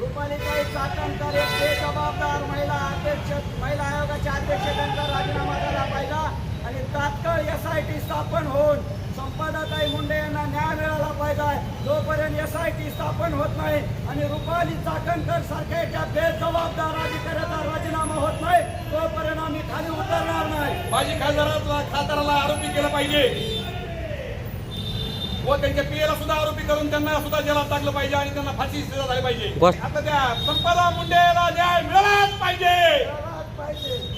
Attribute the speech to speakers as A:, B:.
A: रुपालीताई चाकणकर एक बेजबाबदार महिला अध्यक्ष महिला आयोगाच्या अध्यक्षांचा राजीनामा झाला पाहिजे. आणि तात्काळ एस आय टी स्थापन होऊन संपादाताई मुंडे यांना न्याय मिळाला पाहिजे. जोपर्यंत एस आय टी स्थापन होत नाही आणि रुपाली चाकणकर सारख्या एका बेजबाबदार अधिकाऱ्याचा राजीनामा होत नाही तोपर्यंत आम्ही खाली उतरणार नाही.
B: माझी खासदाराला खासदाराला आरोपी केलं पाहिजे. व त्यांच्या पियला सुद्धा आरोपी करून त्यांना सुद्धा जेलात टाकलं पाहिजे आणि त्यांना फाशी सजा झाली पाहिजे.
C: बस.
B: आता त्या संपदा मुंडेला न्याय मिळालाच पाहिजे.
A: मिळालाच पाहिजे.